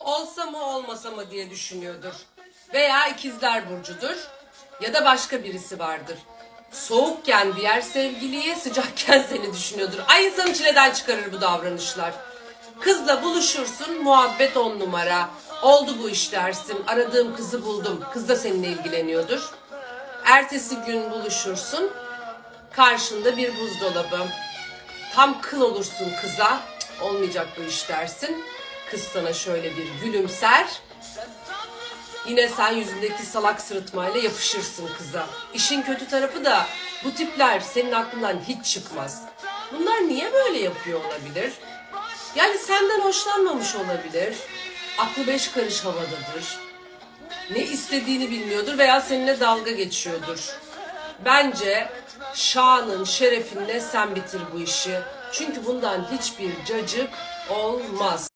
Olsa mı olmasa mı diye düşünüyordur. Veya ikizler burcudur. Ya da başka birisi vardır. Soğukken diğer sevgiliye, sıcakken seni düşünüyordur. Ay insanı çileden çıkarır bu davranışlar. Kızla buluşursun, muhabbet on numara. Oldu bu iş dersin, aradığım kızı buldum. Kız da seninle ilgileniyordur. Ertesi gün buluşursun, karşında bir buzdolabı. Tam kıl olursun kıza. "Cık, Olmayacak bu iş dersin. Kız sana şöyle bir gülümser. Yine sen yüzündeki salak sırıtmayla yapışırsın kıza. İşin kötü tarafı da bu tipler senin aklından hiç çıkmaz. Bunlar niye böyle yapıyor olabilir? Yani senden hoşlanmamış olabilir. Aklı beş karış havadadır. Ne istediğini bilmiyordur veya seninle dalga geçiyordur. Bence şanın şerefinle sen bitir bu işi. Çünkü bundan hiçbir cacık olmaz.